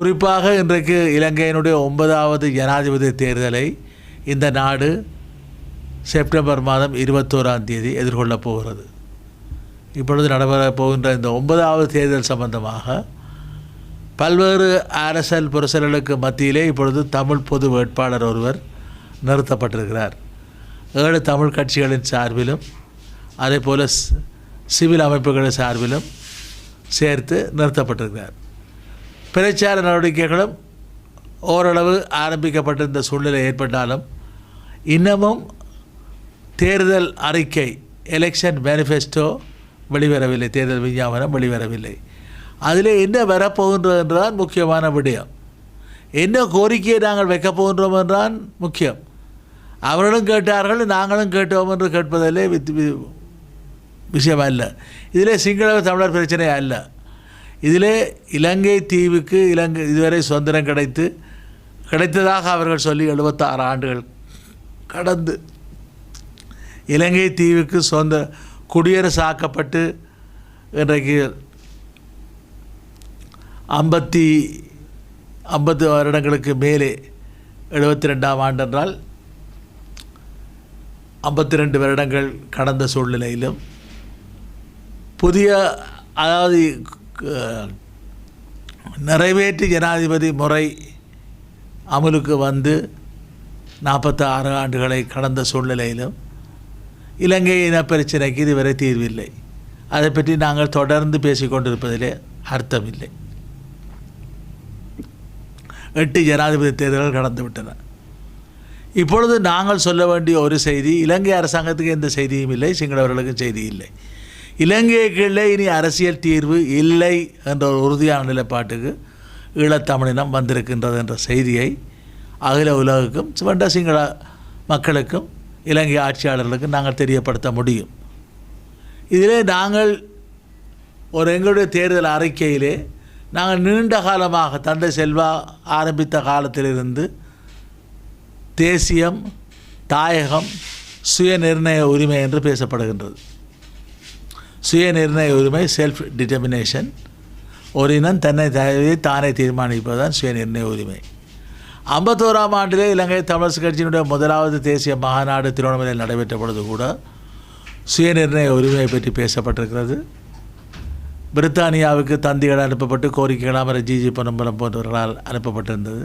குறிப்பாக இன்றைக்கு இலங்கையினுடைய ஒன்பதாவது ஜனாதிபதி தேர்தலை இந்த நாடு செப்டம்பர் மாதம் இருபத்தோராம் தேதி எதிர்கொள்ளப் போகிறது. இப்பொழுது நடைபெறப் போகின்ற இந்த ஒன்பதாவது தேர்தல் சம்பந்தமாக பல்வேறு அரசல் புரசல்களுக்கு மத்தியிலே இப்பொழுது தமிழ் பொது வேட்பாளர் ஒருவர் நிறுத்தப்பட்டிருக்கிறார். ஏழு தமிழ் கட்சிகளின் சார்பிலும் அதே போல் சிவில் அமைப்புகளின் சார்பிலும் சேர்த்து நிறுத்தப்பட்டிருக்கிறார். பிரச்சார நடவடிக்கைகளும் ஓரளவு ஆரம்பிக்கப்பட்டிருந்த சூழ்நிலை ஏற்பட்டாலும் இன்னமும் தேர்தல் அறிக்கை எலெக்ஷன் மேனிஃபெஸ்டோ வெளிவரவில்லை. தேர்தல் விஞ்ஞாபனம் வெளிவரவில்லை. அதில் என்ன வரப்போகின்றது என்றுதான் முக்கியமான விடயம். என்ன கோரிக்கையை நாங்கள் வைக்கப் போகின்றோம் என்றால் முக்கியம். அவர்களும் கேட்டார்கள் நாங்களும் கேட்டோம் என்று கேட்பதிலே வித் விஷயம் அல்ல இதிலே சிங்கள தமிழர் பிரச்சனை அல்ல. இதிலே இலங்கை தீவுக்கு இலங்கை இதுவரை சுதந்திரம் கிடைத்து கிடைத்ததாக அவர்கள் சொல்லி எழுபத்தாறு ஆண்டுகள் கடந்து இலங்கை தீவுக்கு சொந்த குடியரசாக்கப்பட்டு இன்றைக்கு ஐம்பத்தி ஐம்பது வருடங்களுக்கு மேலே எழுபத்தி ரெண்டாம் ஆண்டு என்றால் ஐம்பத்தி ரெண்டு வருடங்கள் கடந்த சூழ்நிலையிலும் புதிய அதாவது நிறைவேற்று ஜனாதிபதி முறை அமலுக்கு வந்து நாற்பத்தி ஆறு ஆண்டுகளை கடந்த சூழ்நிலையிலும் இலங்கை இன இதுவரை தீர்வில்லை. அதை பற்றி நாங்கள் தொடர்ந்து பேசிக்கொண்டிருப்பதிலே அர்த்தமில்லை. எட்டு ஜனாதிபதி தேர்தல்கள் கடந்துவிட்டன இப்பொழுது நாங்கள் சொல்ல வேண்டிய ஒரு செய்தி இலங்கை அரசாங்கத்துக்கு எந்த செய்தியும் இல்லை சிங்களவர்களுக்கும் செய்தி இல்லை. இலங்கைக்குள்ளே இனி அரசியல் தீர்வு இல்லை என்ற ஒரு உறுதியான நிலைப்பாட்டுக்கு ஈழத்தமிழினம் வந்திருக்கின்றது என்ற செய்தியை அகில உலகுக்கும் சிவண்ட சிங்கள மக்களுக்கும் இலங்கை ஆட்சியாளர்களுக்கும் நாங்கள் தெரியப்படுத்த முடியும். இதிலே நாங்கள் ஒரு எங்களுடைய தேர்தல் அறிக்கையிலே நாங்கள் நீண்ட காலமாக தந்தை செல்வா ஆரம்பித்த காலத்திலிருந்து தேசியம் தாயகம் சுயநிர்ணய உரிமை என்று பேசப்படுகின்றது. சுயநிர்ணய உரிமை செல்ஃப் டிட்டர்மினேஷன் ஒரு இனம் தன்னை தானே தீர்மானிப்பதுதான் சுயநிர்ணய உரிமை. ஐம்பத்தோராம் ஆண்டிலே இலங்கை தமிழரசு கட்சியினுடைய முதலாவது தேசிய மாநாடு திருவண்ணாமலையில் நடைபெற்ற பொழுது கூட சுயநிர்ணய உரிமையை பற்றி பேசப்பட்டிருக்கிறது. பிரித்தானியாவுக்கு தந்திகள் அனுப்பப்பட்டு கோரிக்கைகள் ஜிஜி பொன்னம்பலம் போன்றவர்களால் அனுப்பப்பட்டிருந்தது.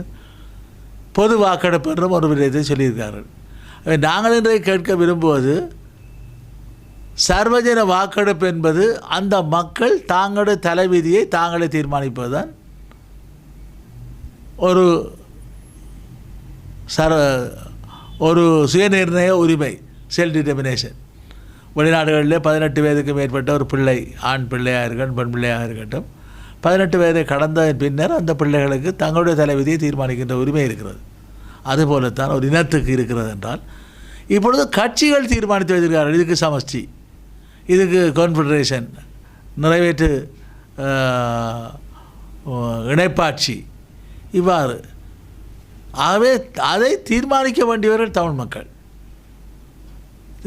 பொது வாக்கெடுப்பு என்றும் ஒரு விதத்தை சொல்லியிருக்கார்கள். நாங்கள் இன்றைய கேட்க விரும்புவது சர்வஜன வாக்கெடுப்பு என்பது அந்த மக்கள் தாங்களோட தலைவிதியை தாங்களே தீர்மானிப்பதுதான் ஒரு சர ஒரு சுயநிர்ணய உரிமை செல்ஃப் டிட்டர்மினேஷன் வெளிநாடுகளிலே பதினெட்டு வயதுக்கு மேற்பட்ட ஒரு பிள்ளை ஆண் பிள்ளையாக இருக்கட்டும் பெண் பிள்ளையாக இருக்கட்டும் பதினெட்டு வயதை கடந்த பின்னர் அந்த பிள்ளைகளுக்கு தங்களுடைய தலைவிதியை தீர்மானிக்கின்ற உரிமை இருக்கிறது. அதுபோலத்தான் ஒரு இனத்துக்கு இருக்கிறது என்றால் இப்பொழுது கட்சிகள் தீர்மானித்து வைத்திருக்கிறார்கள். இதுக்கு சமஷ்டி. இதுக்கு கான்ஃபெடரேஷன் நிறைவேற்று இணைப்பாட்சி. இவ்வாறு. ஆகவே அதை தீர்மானிக்க வேண்டியவர்கள் தமிழ் மக்கள்.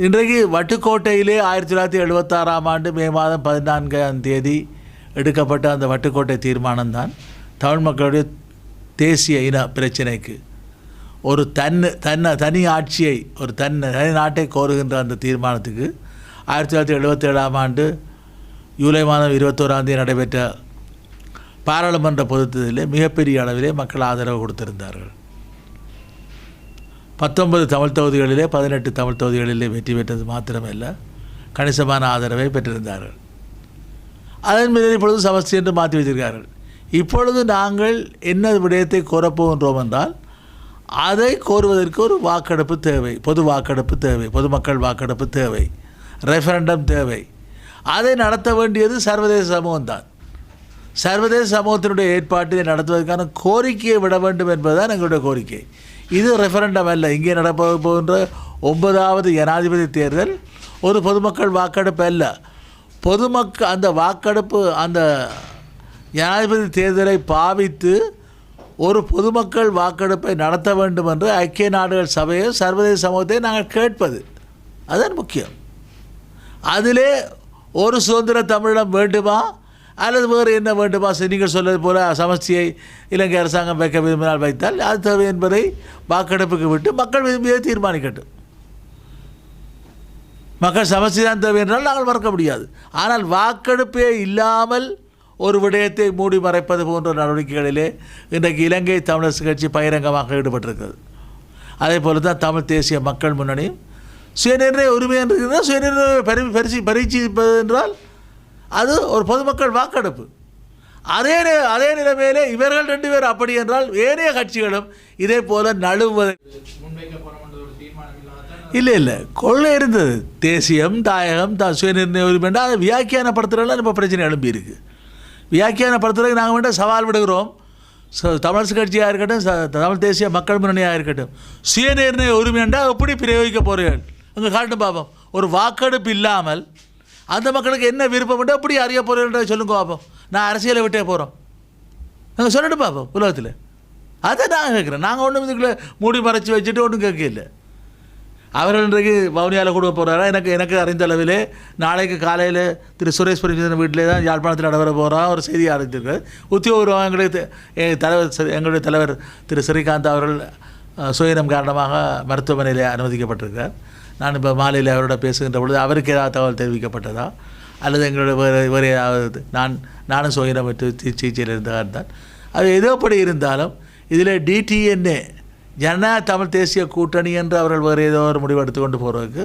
இன்றைக்கு வட்டுக்கோட்டையிலே ஆயிரத்தி தொள்ளாயிரத்தி எழுபத்தாறாம் ஆண்டு மே மாதம் பதினான்காம் தேதி எடுக்கப்பட்ட அந்த வட்டுக்கோட்டை தீர்மானம்தான் தமிழ் மக்களுடைய தேசிய இன பிரச்சினைக்கு. ஒரு தன்னு தன்னை தனி ஆட்சியை ஒரு தன் தனி நாட்டை கோருகின்ற அந்த தீர்மானத்துக்கு ஆயிரத்தி தொள்ளாயிரத்தி எழுபத்தேழாம் ஆண்டு ஜூலை மாதம் இருபத்தோராம் தேதி நடைபெற்ற பாராளுமன்ற பொதுத்ததிலே மிகப்பெரிய அளவிலே மக்கள் ஆதரவு கொடுத்திருந்தார்கள். பத்தொன்பது தமிழ் தொகுதிகளிலே பதினெட்டு தமிழ் தொகுதிகளிலே வெற்றி பெற்றது மாத்திரமல்ல கணிசமான ஆதரவை பெற்றிருந்தார்கள். அதன் மீது இப்பொழுது சமஸ்தி என்று மாற்றி வைத்திருக்கிறார்கள். இப்பொழுது நாங்கள் என்ன விடயத்தை கோரப்போகின்றோம் என்றால் அதை கோருவதற்கு ஒரு வாக்கெடுப்பு தேவை பொது வாக்கெடுப்பு தேவை பொதுமக்கள் வாக்கெடுப்பு தேவை. ரெஃபரண்டம் தேவை. அதை நடத்த வேண்டியது சர்வதேச சமூகம்தான். சர்வதேச சமூகத்தினுடைய ஏற்பாட்டை நடத்துவதற்கான கோரிக்கையை விட வேண்டும் என்பதுதான் எங்களுடைய கோரிக்கை. இது ரெஃபரண்டம் அல்ல. இங்கே நடப்ப போகின்ற ஒன்பதாவது ஜனாதிபதி தேர்தல் ஒரு பொதுமக்கள் வாக்கெடுப்பு அல்ல. பொதுமக்கள் அந்த வாக்கெடுப்பு அந்த ஜனாதிபதி தேர்தலை பாவித்து ஒரு பொதுமக்கள் வாக்கெடுப்பை நடத்த வேண்டும் என்று ஐக்கிய நாடுகள் சபையை சர்வதேச சமூகத்தை நாங்கள் கேட்பது. அதுதான் முக்கியம். அதிலே ஒரு சுதந்திர தமிழிடம் வேண்டுமா? அல்லது வேறு என்ன வேண்டுமா? நீங்கள் சொல்வது போல சமஸ்தியை இலங்கை அரசாங்கம் வைக்க விரும்பினால் வைத்தால் அது தேவை என்பதை வாக்கெடுப்புக்கு விட்டு மக்கள் விரும்பியதை தீர்மானிக்கட்டும். மக்கள் சமஸ்தி தான் தேவை என்றால் நாங்கள் மறக்க முடியாது. ஆனால் வாக்கெடுப்பே இல்லாமல் ஒரு விடயத்தை மூடி மறைப்பது போன்ற நடவடிக்கைகளிலே இன்றைக்கு இலங்கை தமிழரசு கட்சி பகிரங்கமாக ஈடுபட்டிருக்கிறது. அதே போல தான் தமிழ் தேசிய மக்கள் முன்னணியும் சுயநிர்ணய உரிமை என்று இருக்கிறது சுயநிர்ணய பரி பரிசு பரீட்சிப்பது என்றால் அது ஒரு பொதுமக்கள் வாக்கெடுப்பு. அதே நே- அதே நிலைமையிலே இவர்கள் ரெண்டு பேர் அப்படி என்றால் ஏனைய கட்சிகளும் இதே போல நழுவுவதை இல்லை இல்லை. கொள்ளை இருந்தது. தேசியம் தாயகம் த சுயநிர்ணய உரிமை அதை வியாக்கியானப்படுத்துறதுல இப்போ பிரச்சனை எழும்பி இருக்கு. வியாக்கியானப்படுத்துறதுக்கு நாங்கள் வேண்டாம் சவால் விடுகிறோம். ச- தமிழரசு கட்சியாக இருக்கட்டும் தமிழ் தேசிய மக்கள் முன்னணியாக இருக்கட்டும். சுயநிர்ணய உரிமை என்றால் எப்படி பிரயோகிக்க போகிறீர்கள் அங்கே காட்டும் பார்ப்போம் ஒரு வாக்கெடுப்பு இல்லாமல் அந்த மக்களுக்கு என்ன விருப்பம் எப்படி அறிய போகிறீர்கள் சொல்லுங்க பார்ப்போம் நான் அரசியலை விட்டே போகிறோம் நாங்கள் சொல்லிட்டு பார்ப்போம் உலகத்தில். அதை நான் கேட்குறேன். நாங்கள் ஒன்றும் இதுக்குள்ளே மூடி மறைச்சி வச்சுட்டு ஒன்றும் கேட்கல அவர்கள் இன்றைக்கு வவுனியாவில் கொடுக்க போகிறாரா எனக்கு எனக்கு அறிந்த அளவில் நாளைக்கு காலையில் திரு சுரேஷ் பிரபஞ்சன் வீட்டிலே தான் யாழ்ப்பாணத்தில் நடைபெற போகிறான் ஒரு செய்தி அறிஞ்சிருக்காரு உத்தியோகபூர்வம் எங்களுடைய தலைவர் எங்களுடைய தலைவர் திரு ஸ்ரீகாந்த் அவர்கள் சுயனம் காரணமாக மருத்துவமனையில் அனுமதிக்கப்பட்டிருக்கார் நான் இப்போ மாலையில் அவரோட பேசுகின்ற பொழுது அவருக்கு ஏதாவது தகவல் தெரிவிக்கப்பட்டதா? அல்லது எங்களோட வேறு வேறு ஏதாவது நான் நானும் சுயநலம் சிகிச்சையில் இருந்தால்? தான் அது எதோப்படி இருந்தாலும் இதில் டிடிஎன்ஏ ஜன தமிழ் தேசிய கூட்டணி என்று அவர்கள் வேறு ஏதோ ஒரு முடிவு எடுத்துக்கொண்டு போகிறதுக்கு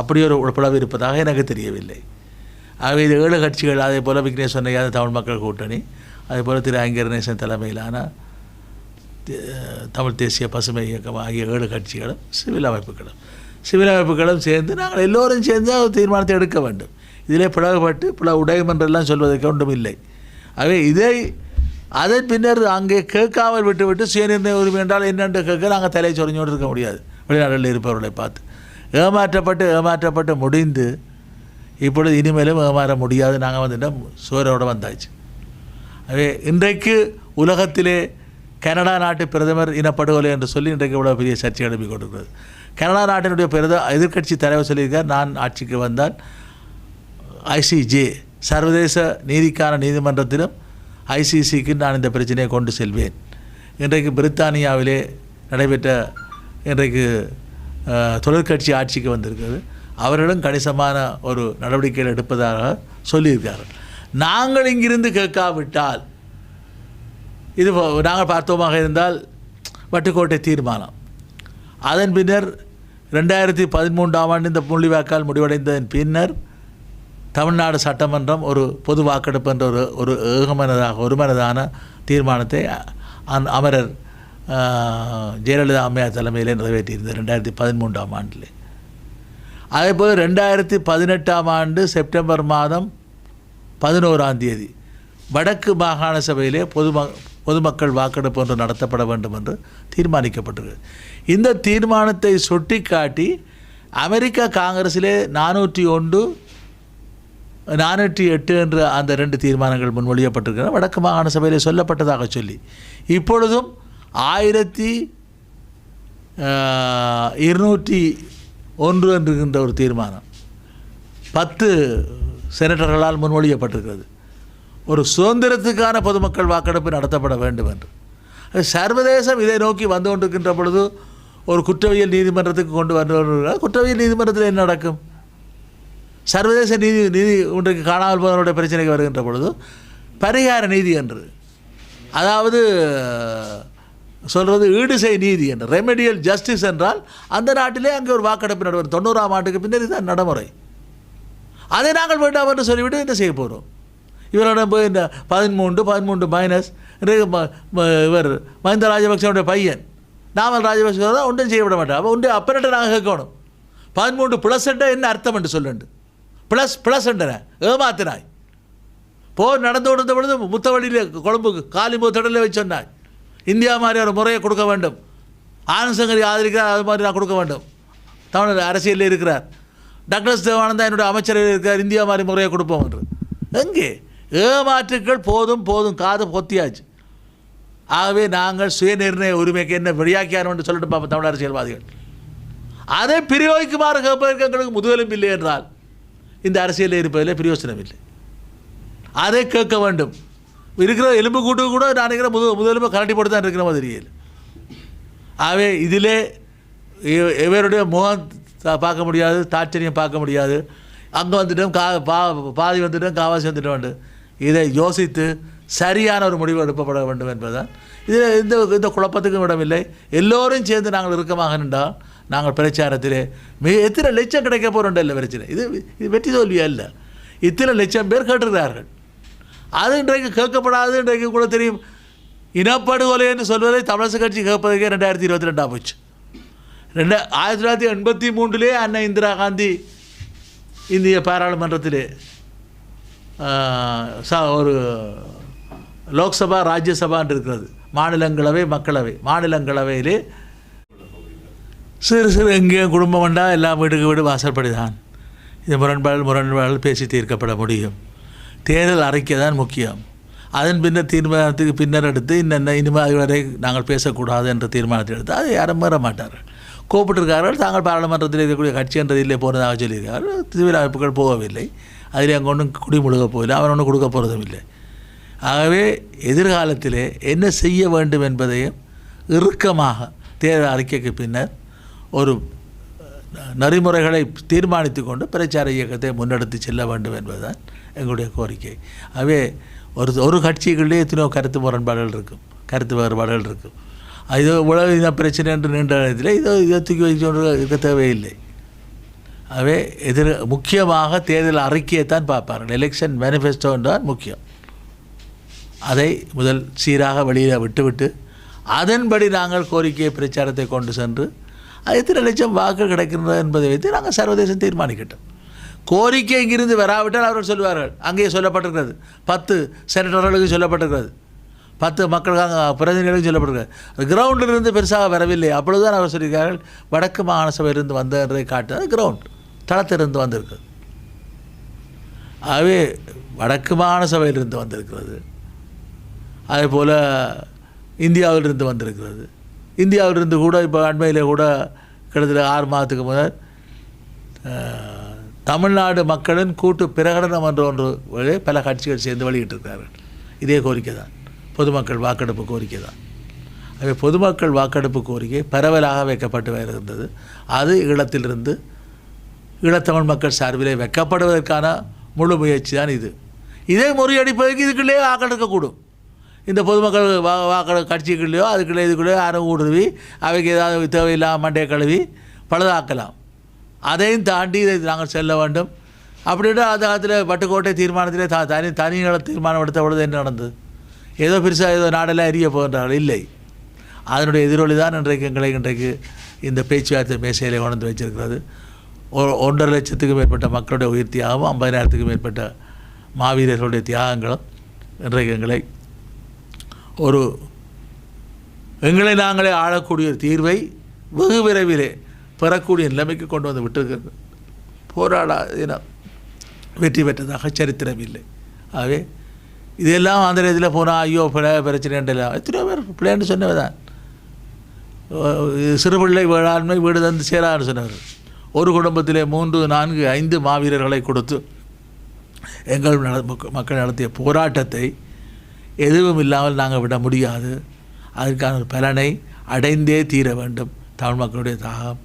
அப்படி ஒரு உழப்பளவு இருப்பதாக எனக்கு தெரியவில்லை. ஆகவே இது ஏழு கட்சிகள் அதே போல் விக்னேஷ் சொன்னையாத தமிழ் மக்கள் கூட்டணி அதே போல் திரு ஐங்கரநேசன் தலைமையிலான தமிழ் தேசிய பசுமை இயக்கம் ஆகிய ஏழு கட்சிகளும் சிவில் அமைப்புகளும். சிவில் அமைப்புகளும் சேர்ந்து நாங்கள் எல்லோரும் சேர்ந்து ஒரு தீர்மானத்தை எடுக்க வேண்டும். இதிலே பிளவுபட்டு பிளவு உடையும் என்றெல்லாம் சொல்வதற்கு ஒன்றும் இல்லை. ஆகவே இதை அதன் பின்னர் அங்கே கேட்காமல் விட்டு விட்டு சுயநிர்ணய உரிமை என்றால் என்னென்று கேட்க நாங்கள் தலை சொரிஞ்சோடு இருக்க முடியாது. வெளிநாடுகளில் இருப்பவர்களை பார்த்து. ஏமாற்றப்பட்டு ஏமாற்றப்பட்டு முடிந்து இப்பொழுது இனிமேலும் ஏமாற முடியாது. நாங்கள் வந்துட்டோம் சுவரோடு வந்தாச்சு. ஆகவே இன்றைக்கு உலகத்திலே கனடா நாட்டு பிரதமர் இனப்படுகொலை என்று சொல்லி இன்றைக்கு இவ்வளோ பெரிய சர்ச்சை எழுப்பி கொண்டிருக்கிறது. கனடா நாட்டினுடைய பிரத எதிர்க்கட்சி தலைவர் சொல்லியிருக்கார் நான் ஆட்சிக்கு வந்தால் ஐசிஜே சர்வதேச நீதிக்கான நீதிமன்றத்திலும் ஐசிசிக்கு நான் இந்த பிரச்சனையை கொண்டு செல்வேன். இன்றைக்கு பிரித்தானியாவிலே நடைபெற்ற இன்றைக்கு தொழிற்கட்சி ஆட்சிக்கு வந்திருக்கிறது. அவர்களும் கணிசமான ஒரு நடவடிக்கைகள் எடுப்பதாக சொல்லியிருக்கார்கள் நாங்கள் இங்கிருந்து கேட்காவிட்டால் இது நாங்கள் பார்த்தோமாக இருந்தால் வட்டுக்கோட்டை தீர்மானம். அதன் பின்னர் ரெண்டாயிரத்தி பதிமூன்றாம் ஆண்டு இந்த புள்ளிவாக்கால் முடிவடைந்ததன் பின்னர் தமிழ்நாடு சட்டமன்றம் ஒரு பொது வாக்கெடுப்பு என்ற ஒரு ஒரு ஏகமனதாக ஒருமனதான தீர்மானத்தை அந் அமரர் ஜெயலலிதா அம்மையார் தலைமையிலே நிறைவேற்றியிருந்தது ரெண்டாயிரத்தி பதிமூன்றாம் ஆண்டில். அதேபோல் ரெண்டாயிரத்தி பதினெட்டாம் ஆண்டு செப்டம்பர் மாதம் பதினோராம் தேதி வடக்கு மாகாண சபையிலே பொதும பொதுமக்கள் வாக்கெடுப்பு ஒன்று நடத்தப்பட வேண்டும் என்று தீர்மானிக்கப்பட்டது. இந்த தீர்மானத்தை சுட்டிக்காட்டி அமெரிக்கா காங்கிரஸிலே நானூற்றி ஒன்று நானூற்றி எட்டு என்ற அந்த ரெண்டு தீர்மானங்கள் முன்மொழியப்பட்டிருக்கின்றன. வடக்கு மாகாண சபையில் சொல்லப்பட்டதாக சொல்லி. இப்பொழுதும் ஆயிரத்தி இருநூற்றி ஒன்று என்கின்ற ஒரு தீர்மானம் பத்து செனட்டர்களால் முன்மொழியப்பட்டிருக்கிறது. ஒரு சுதந்திரத்துக்கான பொதுமக்கள் வாக்கெடுப்பு நடத்தப்பட வேண்டும் என்று. சர்வதேசம் இதை நோக்கி வந்து கொண்டிருக்கின்ற பொழுது ஒரு குற்றவியல் நீதிமன்றத்துக்கு கொண்டு வந்து குற்றவியல் நீதிமன்றத்தில் என்ன நடக்கும்? சர்வதேச நீதி நீதி ஒன்றைக்கு காணாமல் போனவருடைய பிரச்சனைக்கு வருகின்ற பொழுது பரிகார நீதி என்று. அதாவது சொல்கிறது ஈடுசை நீதி என்று. ரெமெடியல் ஜஸ்டிஸ் என்றால் அந்த நாட்டிலே அங்கே ஒரு வாக்கெடுப்பு நடவர் தொண்ணூறாம் ஆண்டுக்கு பின்னர் இதுதான் நடைமுறை. அதை நாங்கள் வேண்டாம் என்று சொல்லிவிட்டு என்ன செய்ய போகிறோம் இவரோட போய் இந்த பதிமூன்று பதிமூன்று மைனஸ் இவர் மஹிந்த ராஜபக்சனுடைய பையன். நாமல் ராஜபக்ச தான் ஒன்றும் செய்யவிட மாட்டோம் அப்போ ஒன்று அப்பனட்ட நாங்கள் கேட்கணும். பதிமூன்று ப்ளஸ் என்ன அர்த்தம் என்று சொல்லுண்டு. Plus plus ஏமாத்தினாய். போர் நடந்து கொடுத்த பொழுது முத்தவழியில் கொழும்பு காலிம்பு காலி வச்சு சொன்னாய். இந்தியா மாதிரி ஒரு முறையை கொடுக்க வேண்டும். ஆனந்தசங்கரி ஆதரிக்கிறார் அது மாதிரி நான் கொடுக்க வேண்டும். தமிழர் அரசியலில் இருக்கிறார். டக்ளஸ் தேவானந்தா என்னுடைய அமைச்சரில் இருக்கிறார் இந்தியா மாதிரி முறையை கொடுப்போம் என்று. எங்கே? ஏமாற்றுக்கள் போதும் போதும். காது பொத்தியாச்சு. ஆகவே நாங்கள் சுயநிர்ணய உரிமைக்கு என்ன விளையாக்கியார் என்று சொல்லிட்டு பார்ப்போம் தமிழ் அரசியல்வாதிகள். அதை பிரயோகிக்குமாறு கேட்பதற்கு எங்களுக்கு இல்லை என்றால் இந்த அரசியலில் இருப்பதில் பிரயோஜனம் இல்லை. அதை கேட்க வேண்டும். இருக்கிற எலும்பு கூட்டு கூட நான் நினைக்கிற முது முதலும்பு கரண்டி போட்டு தான் இருக்கிற மாதிரி ஆகவே இதிலே இவ- இவருடைய முகம் பார்க்க முடியாது தாட்சரியம் பார்க்க முடியாது. அங்கே வந்துட்டோம் கா பா பாதி வந்துட்டோம் காவாசி வந்துட்டோம். இதை யோசித்து சரியான ஒரு முடிவு எடுக்கப்பட வேண்டும் என்பதுதான். இதில் இந்த இந்த குழப்பத்துக்கும் இடமில்லை. எல்லோரும் சேர்ந்து நாங்கள் இருக்கமாக நின்றால் நாங்கள் பிரச்சாரத்திலே மிக எத்தனை லட்சம் கிடைக்க போகிறோம் இல்லை பிரச்சனை. இது இது வெற்றி தோல்வியா இல்லை இத்தனை லட்சம் பேர் கேட்டிருக்கிறார்கள். அது இன்றைக்கு கேட்கப்படாது இன்றைக்கு கூட தெரியும். இனப்படுகொலைன்னு சொல்வதை தமிழரசு கட்சி கேட்பதற்கே ரெண்டாயிரத்தி இருபத்தி ரெண்டாக போச்சு. ரெண்டு ஆயிரத்தி தொள்ளாயிரத்தி எண்பத்தி மூன்றிலே அன்னை இந்திரா காந்தி இந்திய பாராளுமன்றத்திலே ச- ஒரு லோக்சபா ராஜ்யசபான்னு இருக்கிறது மாநிலங்களவை மக்களவை. மாநிலங்களவையிலே சிறு சிறு எங்கேயும் குடும்பம் வந்தா எல்லாம் வீட்டுக்கு வீடு வாசல்படி தான் இது முரண்பாடு முரண்பாடு பேசி தீர்க்கப்பட முடியும். தேர்தல் அறிக்கை தான் முக்கியம். அதன் பின்னர் தீர்மானத்துக்கு பின்னர் எடுத்து இன்னென்ன இனிமேல் வரை நாங்கள் பேசக்கூடாது என்ற தீர்மானத்தை எடுத்து அதை யாரும் மீற மாட்டார்கள். கூப்பிட்டிருக்கார்கள் தாங்கள் பாராளுமன்றத்தில் இருக்கக்கூடிய கட்சி என்ற இல்லை போனதாக சொல்லியிருக்கார்கள். சிவில் அமைப்புகள் போகவில்லை. அதில் அங்கே ஒன்றும் குடிமுழுக போகவில்லை அவன் ஒன்றும் கொடுக்க போகிறதும் இல்லை ஆகவே எதிர்காலத்தில் என்ன செய்ய வேண்டும் என்பதையும் இறுக்கமாக தேர்தல் அறிக்கைக்கு பின்னர் ஒரு நெறிமுறைகளை தீர்மானித்து கொண்டு பிரச்சார இயக்கத்தை முன்னெடுத்து செல்ல வேண்டும் என்பதுதான் எங்களுடைய கோரிக்கை ஆகவே ஒரு ஒரு கட்சிகளிலே எத்தனையோ கருத்து முரண்பாடுகள் இருக்கும் கருத்து வேறுபாடுகள் இருக்கும் இது உலக பிரச்சனை என்று நீண்ட இடத்தில் இதோ இதை தூக்கி வைக்க தேவையில்லை அவே எதிர் முக்கியமாக தேர்தல் அறிக்கையை தான் பார்ப்பார்கள். எலெக்ஷன் மேனிஃபெஸ்டோ தான் முக்கியம். அதை முதல் சீராக வெளியில் விட்டுவிட்டு அதன்படி நாங்கள் கோரிக்கை பிரச்சாரத்தை கொண்டு சென்று அது எத்தனை லட்சம் வாக்கு கிடைக்கின்றது என்பதை வைத்து நாங்கள் சர்வதேசம் தீர்மானிக்கட்டும். கோரிக்கை இங்கிருந்து வராவிட்டால் அவர்கள் சொல்வார்கள். அங்கேயே சொல்லப்பட்டிருக்கிறது. பத்து செனட்டர்களுக்கு சொல்லப்பட்டிருக்கிறது. பத்து மக்களுக்காக பிரதிநிதிகளுக்கு சொல்லப்பட்டிருக்கிறது. கிரவுண்டில் இருந்து பெருசாக வரவில்லை. அப்பொழுதுதான் அவர் சொல்லியிருக்கார்கள் வடக்கு மாகாண சபையிலிருந்து வந்ததை காட்டுறது கிரவுண்ட் தளத்திலிருந்து வந்திருக்கிறது ஆகவே வடக்கு மாகாண சபையிலிருந்து வந்திருக்கிறது. அதே போல் இந்தியாவிலிருந்து வந்திருக்கிறது. இந்தியாவிலிருந்து கூட இப்போ அண்மையில் கூட கிட்டத்தட்ட ஆறு மாதத்துக்கு முதல் தமிழ்நாடு மக்களின் கூட்டு பிரகடனம் என்ற ஒன்று பல கட்சிகள் சேர்ந்து வெளியிட்டிருக்கிறார்கள். இதே கோரிக்கை தான். பொதுமக்கள் வாக்கெடுப்பு கோரிக்கை தான். ஆகவே பொதுமக்கள் வாக்கெடுப்பு கோரிக்கை பரவலாக வைக்கப்பட்டு வருகின்றது அது ஈழத்திலிருந்து ஈழத்தமிழ் மக்கள் சார்பிலே வைக்கப்படுவதற்கான முழு முயற்சி தான் இது இதை முறியடிப்பதற்கு இதுக்குள்ளேயே வாக்கெடுக்கக்கூடும் இந்த பொதுமக்கள் வா வாக்கள கட்சிக்குள்ளேயோ அதுக்குள்ளே இதுக்குள்ளேயோ யாரும் ஊடுருவி அவைக்கு ஏதாவது தேவையில்லாமல் மண்டையை கழுவி பழுதாக்கலாம். அதையும் தாண்டி இதை நாங்கள் செல்ல வேண்டும். அப்படின்ட்டு அந்த காலத்தில் பட்டுக்கோட்டை தீர்மானத்திலே த தனி தனிகளை தீர்மானம் எடுத்த பொழுது என்ன நடந்தது? ஏதோ பெருசாக ஏதோ நாடெல்லாம் எரிய போகின்றார்கள். இல்லை. அதனுடைய எதிரொலி தான் இன்றைக்கு எங்களை இன்றைக்கு இந்த பேச்சுவார்த்தை மேசையிலே உணர்ந்து வச்சிருக்கிறது ஒன்றரை லட்சத்துக்கு மேற்பட்ட மக்களுடைய உயிர் தியாகமும் ஐம்பதினாயிரத்துக்கு மேற்பட்ட மாவீரர்களுடைய தியாகங்களும் இன்றைக்கு எங்களை ஒரு எங்களை நாங்களே ஆளக்கூடிய ஒரு தீர்வை வெகு விரைவிலே பெறக்கூடிய நிலைமைக்கு கொண்டு வந்து விட்டிருக்கிறது. போராட இனம் வெற்றி பெற்றதாக சரித்திரம் இல்லை. ஆகவே இதெல்லாம் அந்த இதில் போனால் ஐயோ பிழை பிரச்சனைன்றலாம் எத்தனையோ பேர் பிள்ளைன்னு சொன்னவர் தான் சிறுபிள்ளை வேளாண்மை வீடு தந்து சேரான்னு சொன்னவர். ஒரு குடும்பத்திலே மூன்று நான்கு ஐந்து மாவீரர்களை கொடுத்து எங்கள் மக்க- மக்கள் நடத்திய போராட்டத்தை எதுவும் இல்லாமல் நாங்கள் விட முடியாது. அதற்கான ஒரு பலனை அடைந்தே தீர வேண்டும். தமிழ் மக்களுடைய தாகம்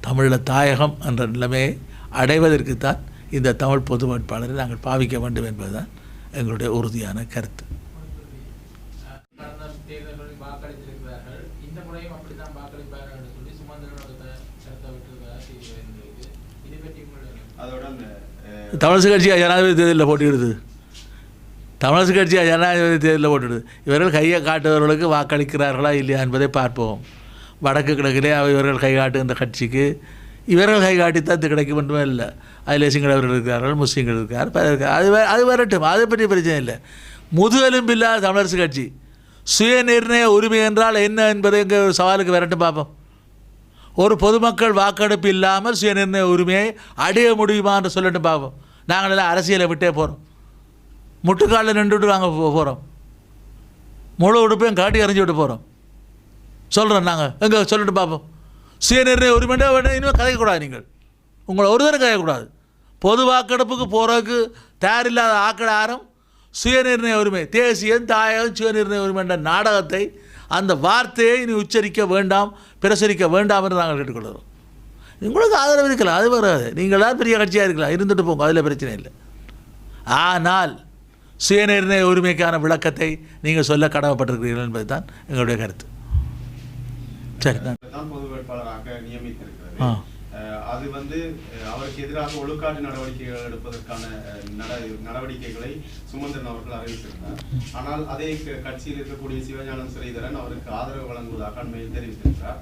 தமிழில் தாயகம் என்ற நிலைமையை அடைவதற்குத்தான் இந்த தமிழ் பொது வேட்பாளரை நாங்கள் பாவிக்க வேண்டும் என்பதுதான் எங்களுடைய உறுதியான கருத்து கடந்த தேர்தல்களில் வாக்களித்திருக்கிறார்கள் இந்த முறையும் அப்படித்தான் வாக்களிப்பார்கள் என்று சொல்லி சுமந்திரனோட க- கருத்தை விட்டிருக்கிறார் செய்தி வருகிறது இதை பற்றி உங்களுடைய அதோட அந்த அஹ், தமிழரசு கட்சியாக ஜனாதிபதி தேர்தலில் போட்டியிடுது. தமிழரசு கட்சியாக ஜனாதிபதி தேர்தலில் போட்டிடுது இவர்கள் கையை காட்டுபவர்களுக்கு வாக்களிக்கிறார்களா இல்லையா என்பதை பார்ப்போம். வடக்கு கிழக்கிலே அவை இவர்கள் கை காட்டுகின்ற கட்சிக்கு இவர்கள் கை காட்டித்தான் இது கிடைக்க மட்டுமே இல்லை. அதில் சிங்களவர்கள் இருக்கிறார்கள் முஸ்லீம்கள் இருக்கிறார் இருக்கார் அது அது வரட்டும். அதை பற்றி பிரச்சனை இல்லை. முதுகெலும்பில்லாத தமிழரசு கட்சி. சுய நிர்ணய உரிமை என்றால் என்ன என்பதை இங்கே ஒரு சவாலுக்கு வரட்டும் பார்ப்போம். ஒரு பொதுமக்கள் வாக்கெடுப்பு இல்லாமல் சுயநிர்ணய உரிமையை அடைய முடியுமா என்று சொல்லட்டும் பார்ப்போம் நாங்கள் எல்லாம் அரசியலை விட்டே போகிறோம் முட்டுக்காலில் நின்றுட்டு வாங்க போகிறோம் முழு உடுப்பையும் காட்டி எறிஞ்சு விட்டு போகிறோம் சொல்கிறோம் நாங்கள் எங்கே சொல்லிட்டு பார்ப்போம் சுயநிர்ணய உரிமைண்டே வேண்டாம் இனிமேல் கதைக்கக்கூடாது நீங்கள். உங்களை ஒரு தரம் கதைக்கக்கூடாது பொது வாக்கெடுப்புக்கு போகிறதுக்கு தயாரில்லாத ஆக்கள் யாரும் சுயநிர்ணய உரிமை தேசியம் தாயகம் சுயநிர்ணய உரிமை என்ற நாடகத்தை அந்த வார்த்தையை இனி உச்சரிக்க வேண்டாம் பிரசரிக்க வேண்டாம் என்று நாங்கள் கேட்டுக்கொள்கிறோம். உங்களுக்கு ஆதரவு இருக்கலாம் அது வராது. நீங்களாம் பெரிய கட்சியாக இருக்கலாம் இருந்துட்டு போங்க அதில் பிரச்சனை இல்லை. ஆனால் சுயநிர்ணய உரிமைக்கான விளக்கத்தை நீங்கள் சொல்ல கடமைப்பட்டிருக்கிறீர்கள் என்பது தான் எங்களுடைய கருத்து. சரி தான் நியமித்திருக்கிறது அது வந்து அவருக்கு எதிராக ஒழுக்காட்டு நடவடிக்கைகள் எடுப்பதற்கான நட- நடவடிக்கைகளை சுமந்திரன் அவர்கள் அறிவித்திருந்தார். ஆனால் அதே கட்சியில் இருக்கக்கூடிய சிவஞானம் ஸ்ரீதரன் அவருக்கு ஆதரவு வழங்குவதாக அண்மையில் தெரிவித்திருக்கிறார்.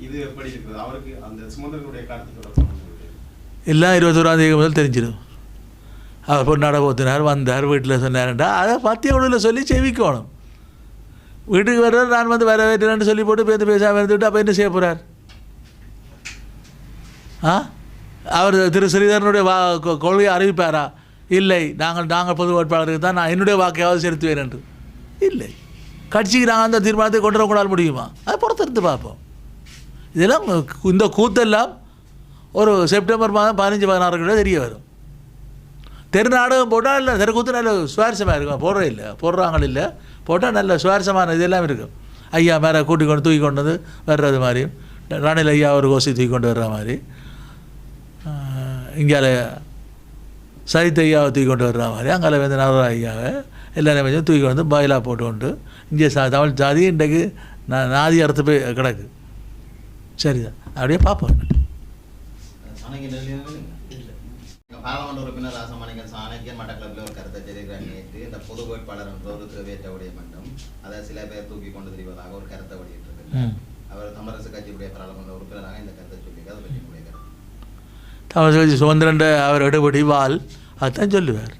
இது எப்படி இருக்கிறது? அவருக்கு அந்த சுமந்திரனுடைய கருத்து தொடர்பான உங்களுடைய எல்லாம் இருபத்தோராம் தேதி முதல் தெரிஞ்சிடும். அவர் பொன்னாட போத்தினார் வந்தார் வீட்டில் சொன்னார்டா அதை மத்திய உணவில் சொல்லி செவிக்கணும் வீட்டுக்கு வர்றார் நான் வந்து வரவேற்றேன்னு சொல்லி போட்டு பேருந்து பேசாமல் இருந்துவிட்டு அப்போ என்ன செய்ய போகிறார் அவர் திரு ஸ்ரீதரனுடைய வா கொள்கையை அறிவிப்பாரா? இல்லை. நாங்கள் நாங்கள் பொது வேட்பாளருக்கு தான் நான் என்னுடைய வாக்கையாவது செலுத்துவேன் என்று. இல்லை. கட்சிக்கு நாங்கள் அந்த தீர்மானத்தை கொண்டு வரக்கூடாது முடியுமா? அதை பொறுத்திருந்து பார்ப்போம். இதெல்லாம் இந்த கூத்தெல்லாம் ஒரு செப்டம்பர் மாதம் பதினஞ்சு பதினாறு கிலோ தெரிய வரும். தெரு நாடகம் போட்டால் இல்லை தெருக்கூத்து நல்ல சுவாரஸ்யமாக இருக்கும். போடுற இல்லை. போடுறாங்க இல்லை. போட்டால் நல்ல சுவாரஸ்யமான இதெல்லாம் இருக்கும். ஐயா மேலே கூட்டி கொண்டு தூக்கி கொண்டு வந்து வர்றது மாதிரி. ராணில் ஐயா ஒரு கோசி தூக்கி கொண்டு வர்ற மாதிரி. இங்கால சைத்த ஐயாவை தூக்கி கொண்டு வர்ற மாதிரி அங்கால வந்து நவரா ஐயாவை எல்லாரும் கொஞ்சம் தூக்கி வந்து பாயிலாக போட்டு கொண்டு இங்கே சா தமிழ் ஜாதி இன்றைக்கு நான் நாதி அறுத்து போய் கிடக்கு. சரிதான். அப்படியே பார்ப்போம். பாராளுமன்ற உறுப்பினர் ராசமாணிக்கன் சாணக்கியன் மட்டக்களப்பில் ஒரு கருத்தை தெரிவிக்கிறார் நேற்று. இந்த பொது வேட்பாளர் என்ற ஒரு தேவையற்ற விடய மட்டும் அதை சில பேர் தூக்கி கொண்டு திரிவதாக ஒரு கருத்தை வெளியிட்டிருக்கிறார். ம். அவர் தமிழரசு கட்சியுடைய பாராளுமன்ற உறுப்பினராக இந்த கருத்தை தமிழ் கட்சி அவர் எடுபடி வால் அதுதான் சொல்லுவார்.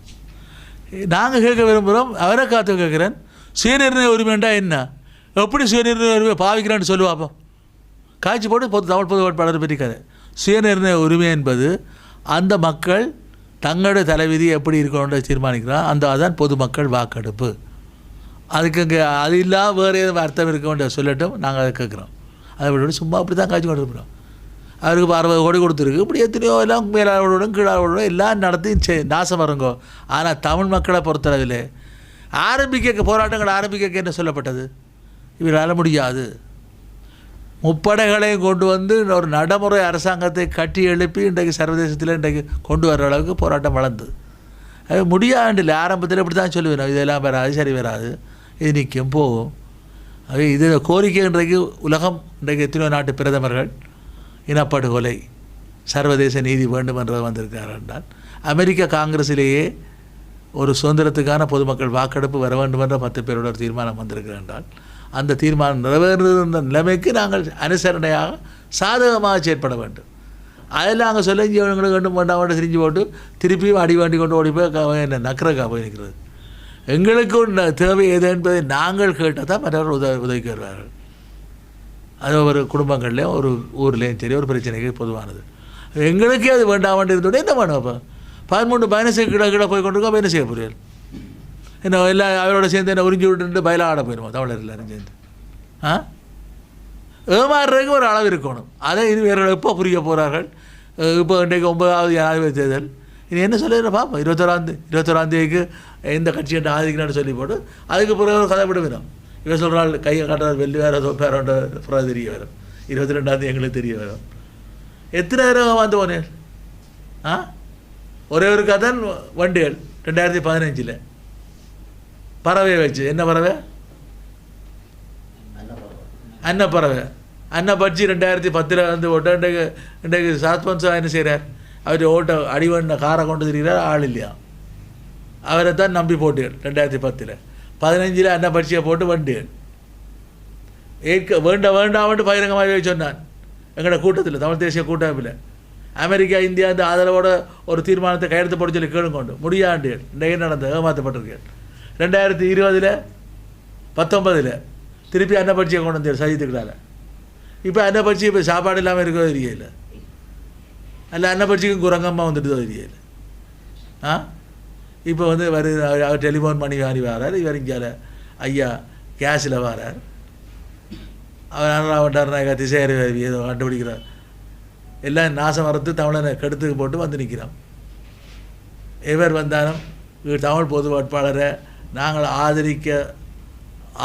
நாங்கள் கேட்க விரும்புகிறோம் அவரை காத்து கேட்குறேன். சுயநிர்ணய உரிமைண்டா என்ன? எப்படி சுயநிர்ணய உரிமை பாவிக்கிறான்னு சொல்லுவாப்போம் காய்ச்சி போட்டு பொது தமிழ் பொது வேட்பாளர் பற்றி கதை. சுயநிர்ணய உரிமை என்பது அந்த மக்கள் தங்களுடைய தலைவிதி எப்படி இருக்கணும்னு தீர்மானிக்கிறான். அந்த அதான் பொதுமக்கள் வாக்கெடுப்பு. அதுக்கு இங்கே அது இல்லாம வேறு எதுவும் அர்த்தம் இருக்க வேண்டிய சொல்லட்டும் நாங்கள் அதை கேட்குறோம். அதை விட சும்மா அப்படி தான் காய்ச்சி கொண்டு இருக்கிறோம் அவருக்கு இப்போ அறுபது கோடி கொடுத்துருக்கு. இப்படி எத்தனையோ எல்லாம் மேலாளர்களுடன் கீழாளர்களுடன் எல்லாம் நடத்தி செ நாசம் வருங்கோ. ஆனால் தமிழ் மக்களை பொறுத்தளவில் ஆரம்பிக்க போராட்டங்கள் ஆரம்பிக்க என்ன சொல்லப்பட்டது? இவரால் முடியாது. முப்படைகளையும் கொண்டு வந்து ஒரு நடைமுறை அரசாங்கத்தை கட்டி எழுப்பி இன்றைக்கு சர்வதேசத்தில் இன்றைக்கு கொண்டு வர்ற அளவுக்கு போராட்டம் வளர்ந்தது அது முடியாண்டில்லை ஆரம்பத்தில் இப்படி தான் சொல்லுவேன். இதெல்லாம் வராது சரி வராது. இது நிற்கும் போகும். அது இது கோரிக்கை இன்றைக்கு உலகம் இன்றைக்கு எத்தனையோ நாட்டு பிரதமர்கள் இனப்படுகொலை. சர்வதேச நீதி வேண்டும் என்று வந்திருக்கார் என்றால் அமெரிக்க காங்கிரஸிலேயே ஒரு சுதந்திரத்துக்கான பொதுமக்கள் வாக்கெடுப்பு வர வேண்டும் என்ற பத்து பேரோட ஒரு தீர்மானம் வந்திருக்கிறது என்றால் அந்த தீர்மானம் நிறைவேறுகின்ற நிலைமைக்கு நாங்கள் அனுசரணையாக சாதகமாக செயற்பட வேண்டும். அதில் நாங்கள் சொல்ல இங்கே இவங்களுக்கு வேண்டும் வேண்டாம் வேண்டாம் திரிஞ்சு போட்டு திருப்பியும் அடி வாண்டி கொண்டு ஓடி போய் என்ன நக்கரக்கா போய் நிற்கிறது எங்களுக்கும் தேவை எது என்பதை நாங்கள் கேட்டால் தான் மற்றவர்கள் உதவி உதவிக்கு வருவார்கள். அது ஒரு குடும்பங்கள்லேயும் ஒரு ஊர்லேயும் சரி ஒரு பிரச்சனைக்கு பொதுவானது. எங்களுக்கே அது வேண்டாம் வேண்டி இருந்தோட என்ன பண்ணுவோம் அப்போ. பதிமூணு பதினஞ்சு கீழே கீழே போய் கொண்டு இருக்கோம் என்ன செய்ய போறீர்கள்? என்ன எல்லாம் அவரோட சேர்ந்து என்ன உறிஞ்சி விட்டுட்டு பயிலாட போயிடுவோம் தமிழர் எல்லாரும் சேர்ந்து. ஆ? ஏமாறுறதுக்கு ஒரு அளவு இருக்கணும். அதை இது வேறு எப்போ புரிய போகிறார்கள் இப்போ இன்றைக்கு ஒன்பதாவது ஜனாதிபதி தேர்தல். இது என்ன சொல்லுற பார்ப்போம். இருபத்தொராந்தே இருபத்தொராந்தேதிக்கு எந்த கட்சி என்று ஆதிக்கணும்னு சொல்லி போட்டு அதுக்கு பிறகு ஒரு கதை விட வேணும் இவன் சொல்கிறாள் கையை காட்டுறது வெள்ளி வேறு பேரோட பிறகு தெரிய வரும். இருபத்தி ரெண்டாந்தேதி எங்களுக்கு தெரிய வரும். எத்தனை தடவை வந்து போனேன்? ஆ? ஒரே ஒரு கதன் வண்டிகள். ரெண்டாயிரத்தி பதினஞ்சில். பறவை வச்சு. என்ன பறவை? அன்னப்பறவை அன்னப்பட்சி ரெண்டாயிரத்தி பத்தில் வந்து ஓட்ட இன்றைக்கு இன்றைக்கு சாத்வன்சா என்ன செய்கிறார் அவர் ஓட்ட அடிவண்ண காரை கொண்டு திரிகிறார். ஆள் இல்லையா? அவரை தான் நம்பி போட்டுகள் ரெண்டாயிரத்தி பத்தில். பதினஞ்சில் அன்னப்பட்சியை போட்டு வண்டிகள் ஏற்க வேண்ட வேண்டாம்னு பகிரங்கமாகவே சொன்னான். எங்களோட கூட்டத்தில் தமிழ் தேசிய கூட்டமைப்பில். அமெரிக்கா இந்தியா இந்த ஆதரவோட ஒரு தீர்மானத்தை கையெழுத்து போட சொல்லி கேளுங்கொண்டு. முடியாண்டு. இன்றைக்கு நடந்த ஏமாற்றப்பட்டிருக்கேன் ரெண்டாயிரத்தி இருபதில் பத்தொன்பதில் திருப்பி அன்ன அன்னப்பட்சியை கொண்டு வந்தேன் சஜித்துக்களால் இப்போ அன்ன அன்னப்பட்சி இப்போ சாப்பாடு இல்லாமல் இருக்கோ தெரியல அல்ல அன்ன அன்னப்பட்சிக்கும் குரங்கம்மா வந்துட்டு தெரியல ஆ? இப்போ வந்து வருது அவர் அவர் டெலிஃபோன் பண்ணி வாரி வரார். இவர் இங்கே ஐயா கேஷில் வரார். அவர் அனுராவட்டார் திசையர் ஏதோ கண்டுபிடிக்கிறார். எல்லாம் நாசம் வரத்து தமிழனை கெடுத்துக்கு போட்டு வந்து நிற்கிறோம் எவர் வந்தாலும் தமிழ் பொது வேட்பாளரை நாங்கள் ஆதரிக்க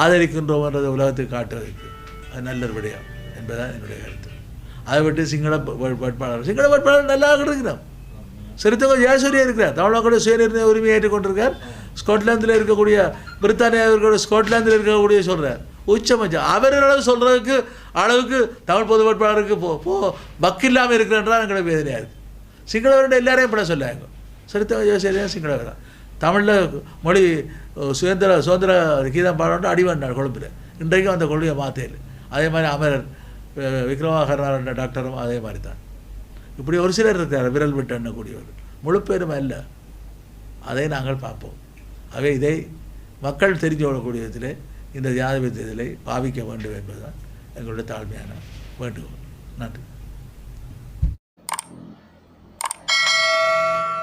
ஆதரிக்கின்றோம்ன்றது உலகத்துக்கு காட்டுவதற்கு. அது நல்ல ஒரு விடயம் என்பதுதான் என்னுடைய கருத்து. அதை விட்டு சிங்கள வேட்பாளர் சிங்கள வேட்பாளர் நல்லா இருக்கிறோம். சரித்தவங்க ஜெயசூரியா இருக்கிறார். தமிழ் கூட சுயநிர்ணய உரிமையை ஏற்றுக்கொண்டிருக்கார். ஸ்காட்லாந்தில் இருக்கக்கூடிய பிரித்தானியா ஸ்காட்லாந்தில் இருக்கக்கூடிய சொல்கிறார் உச்சமச்சம் அளவு சொல்கிறதுக்கு அளவுக்கு தமிழ் பொது வேட்பாளருக்கு போ போ பக்கில்லாமல் இருக்கிறன்றால் எங்களை வேதனையாக இருக்குது சிங்களவருடைய எல்லாரையும் பட சொல்லாங்க சரித்தவங்க ஜெயசூரியா சிங்களவர் தான். தமிழில் மொழி அஹ், சுதந்திர சுதந்திர கீதம் பாடணும் அடிவண்டார் கொழும்பில். இன்றைக்கும் அந்த கொள்கையை மாற்றையில் அதே மாதிரி அமரர் அஹ், டாக்டரும் அதே மாதிரி தான். இப்படி ஒரு சிலர் இருக்கிறார் விரல் விட்டு எண்ணக்கூடியவர். முழு பெருமை அல்ல. அதை நாங்கள் பார்ப்போம். ஆகவே இதை மக்கள் தெரிஞ்சு கொள்ளக்கூடிய விதத்தில் இந்த ஜனாதிபதி பாவிக்க வேண்டும் என்பதுதான் எங்களுடைய தாழ்மையான வேண்டுகோள். நன்றி.